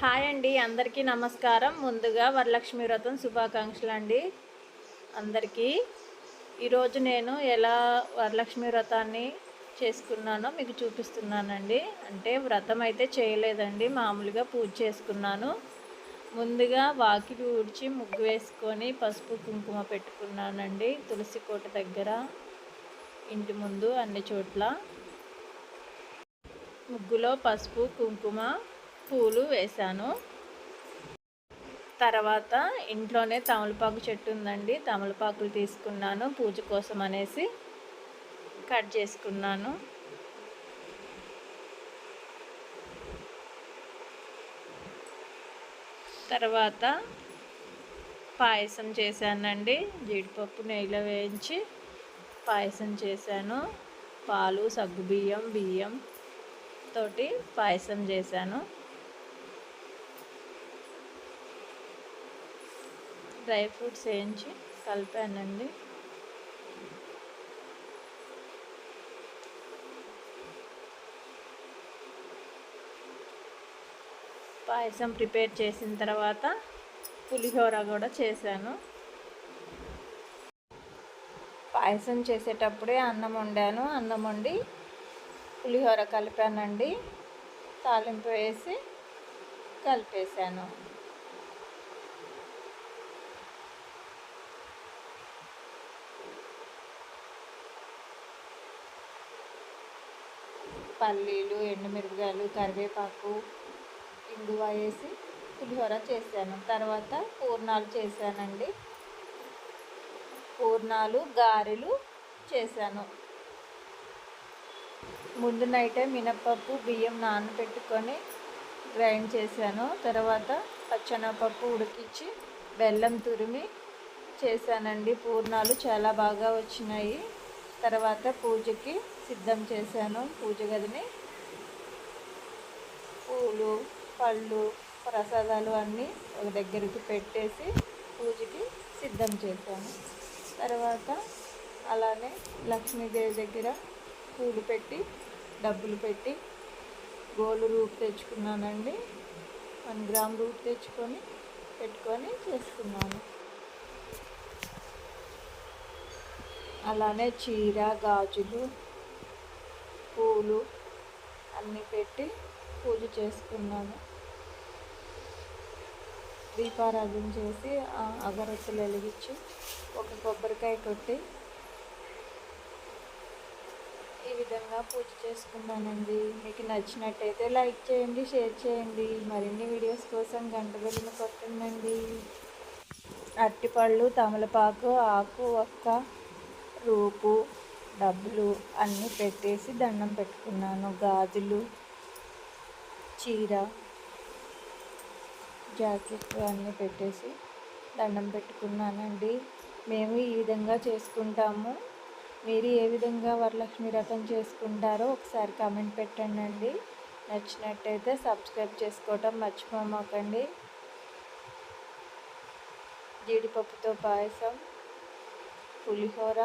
Hi అండి అందరికీ నమస్కారం. ముందుగా వరలక్ష్మి వ్రతం శుభాకాంక్షలు అండి. అందరికీ ఈరోజు నేను ఎలా వరలక్ష్మి వ్రతాన్ని చేసుకున్నానో మీకు చూపిస్తున్నానండి. అంటే వ్రతం అయితే చేయలేదండి మామూలుగా పూజ చేసుకున్నాను. ముందుగా వాకిలి ఊడ్చి ముగ్గు వేసుకొని పసుపు కుంకుమ పెట్టుకున్నానండి తులసి కోట దగ్గర ఇంటి ముందు అన్ని చోట్ల. ముగ్గులో పసుపు కుంకుమ పూలు వేశాను. తర్వాత ఇంట్లోనే తమలపాకు చెట్టు ఉందండి. తమలపాకులు తీసుకున్నాను. పూజ కోసం అనేసి కట్ చేసుకున్నాను. తర్వాత పాయసం చేశానండి. జీడిపప్పు నెయ్యిలో వేయించి పాయసం చేశాను. పాలు సగ్గుబియ్యం బియ్యం తోటి పాయసం చేశాను. డ్రై ఫ్రూట్స్ వేయించి కలిపానండి. పాయసం ప్రిపేర్ చేసిన తర్వాత పులిహోర కూడా చేశాను. పాయసం చేసేటప్పుడే అన్నం వండాను. అన్నం వండి పులిహోర కలిపానండి. తాలింపు వేసి కలిపేశాను. పల్లీలు ఎండుమిరపకాయలు కరివేపాకు ఇంగువ వేసి పులిహోర చేశాను. తర్వాత పూర్ణాలు చేశానండి. పూర్ణాలు గారెలు చేశాను. ముందు నైటే మినప్పప్పు బియ్యం నానబెట్టుకొని గ్రైండ్ చేశాను. తర్వాత పచ్చనపప్పు ఉడికించి బెల్లం తురిమి చేశానండి. పూర్ణాలు చాలా బాగా వచ్చినాయి. తర్వాత పూజకి సిద్ధం చేశాను. పూజ గదిని పూలు పళ్ళు ప్రసాదాలు అన్నీ ఒక దగ్గరికి పెట్టేసి పూజకి సిద్ధం చేశాను. తర్వాత అలానే లక్ష్మీదేవి దగ్గర పూలు పెట్టి డబ్బులు పెట్టి గోలు రూపు తెచ్చుకున్నానండి. వన్ గ్రామ్ రూపు తెచ్చుకొని పెట్టుకొని చేసుకున్నాను. అలానే చీర గాజులు పూలు అన్నీ పెట్టి పూజ చేసుకున్నాను. దీపారాధన చేసి అగరత్తులు వెలిగించి ఒక కొబ్బరికాయ కొట్టి ఈ విధంగా పూజ చేసుకున్నానండి. మీకు నచ్చినట్టయితే లైక్ చేయండి షేర్ చేయండి. మరిన్ని వీడియోస్ కోసం గంట వెళ్ళిన కొట్టండి అరటిపళ్ళు తమలపాకు ఆకు ఒక్క రూపు డబ్బులు అన్నీ పెట్టేసి దండం పెట్టుకున్నాను. గాజులు చీర జాకెట్ అన్నీ పెట్టేసి దండం పెట్టుకున్నానండి. మేము ఈ విధంగా చేసుకుంటాము. మీరు ఏ విధంగా వరలక్ష్మి రథం చేసుకుంటారో ఒకసారి కామెంట్ పెట్టండి అండి నచ్చినట్టయితే సబ్స్క్రైబ్ చేసుకోవటం మర్చిపోమాకండి. జీడిపప్పుతో పాయసం పులిహోర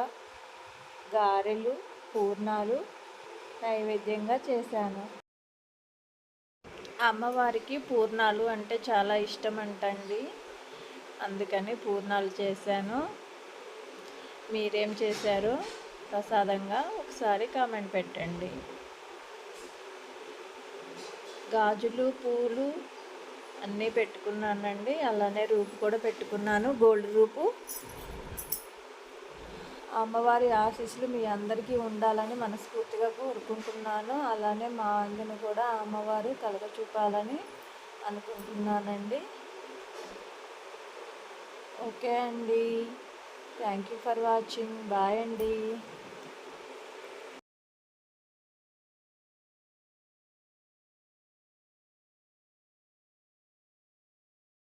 గారెలు పూర్ణాలు నైవేద్యంగా చేశాను. అమ్మవారికి పూర్ణాలు అంటే చాలా ఇష్టం అంటండి అందుకని పూర్ణాలు చేశాను. మీరేం చేశారు? ప్రసాదంగా ఒకసారి కామెంట్ పెట్టండి. గాజులు పూలు అన్నీ పెట్టుకున్నానండి. అలానే రూపు కూడా పెట్టుకున్నాను. గోల్డ్ రూపు అమ్మవారి ఆశీస్సులు మీ అందరికీ ఉండాలని మనస్ఫూర్తిగా కోరుకుంటున్నాను. అలానే మా అందరిని కూడా అమ్మవారు కలగ చూపాలని అనుకుంటున్నానండి. ఓకే అండి. Thank you for watching. Bye అండి.